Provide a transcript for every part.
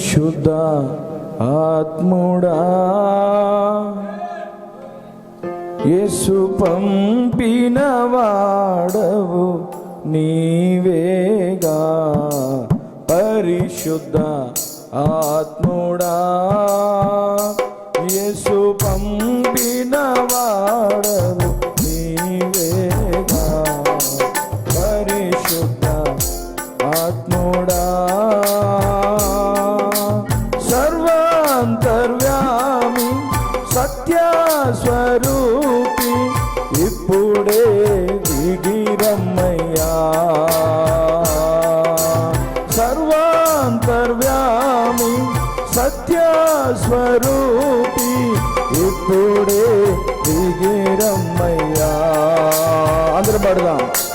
పరిశుద్ధ ఆత్ముడా. యేసు పంపిన వాడవు నీవేగా. పరిశుద్ధ ఆత్ముడా. యేసు పంపిన వాడవు సర్వాంతర్యామి సత్యస్వరూపి ఇప్పుడే దిగిరమ్మయ్యా. సర్వాంతర్యామి సత్యస్వరూపి ఇప్పుడే దిగిరమ్మయ్యా. అందరూ పడదాం.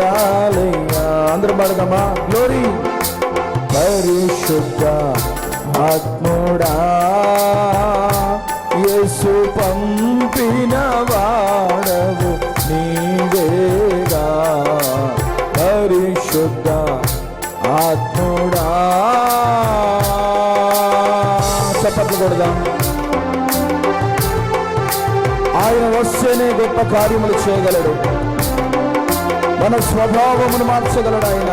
ఉండాలయ్యా. అందరం పడదామా? గ్లోరీ పరిశుద్ధ ఆత్ముడా. యేసు పంపిన వాడవు నీవేగా. పరిశుద్ధ ఆత్ముడా. చప్పట్లు కొడదాం. ఆయన వస్తేనే గొప్ప కార్యములు చేయగలడు. మన స్వభావమును మార్చగలడు ఆయన.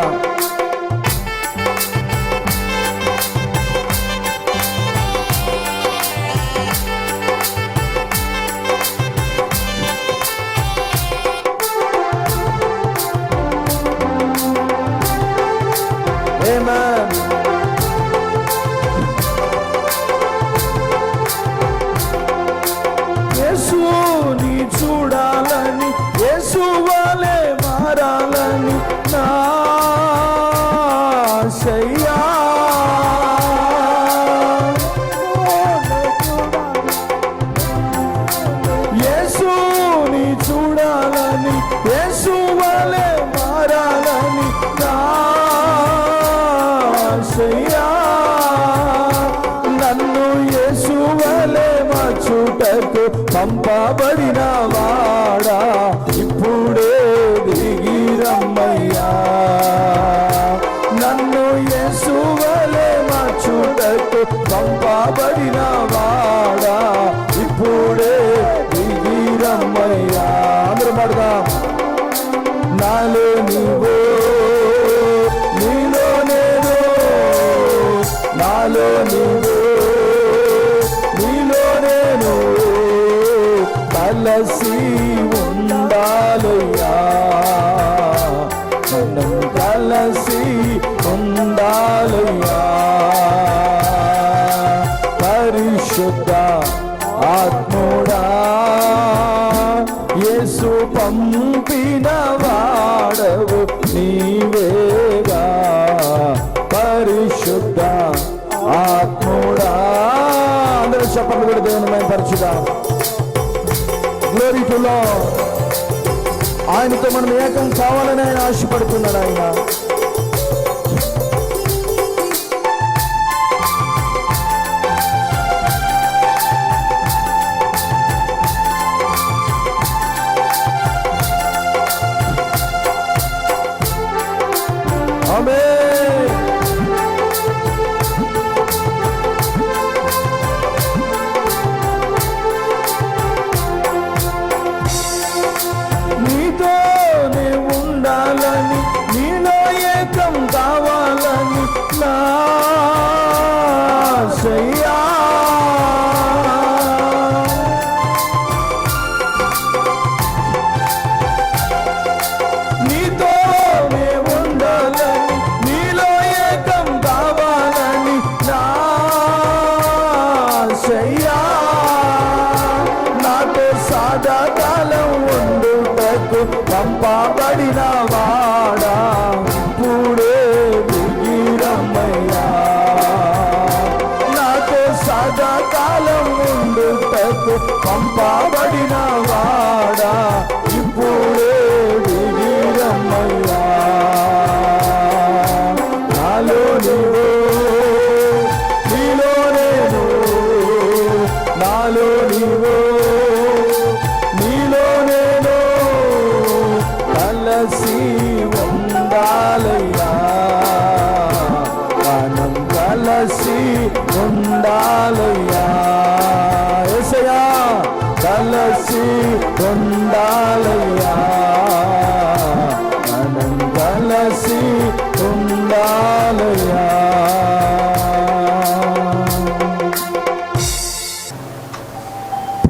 నాలో నీవు నీలో నేను నాలో నీవు నీలో నేను కలసి ఉండాలయ్యా. మనం కలసి ఉండాలయ్యా. పరిశుద్ధ ఆత్ముడా యేసు పంపినా చెప్పలు దేవుని మేము పరచుదా గ్లోరీ టు ఆయనతో మనం ఏకం కావాలని ఆయన ఆశపడుతున్నాడు ఆయన. ఆమేన్ மதினாவா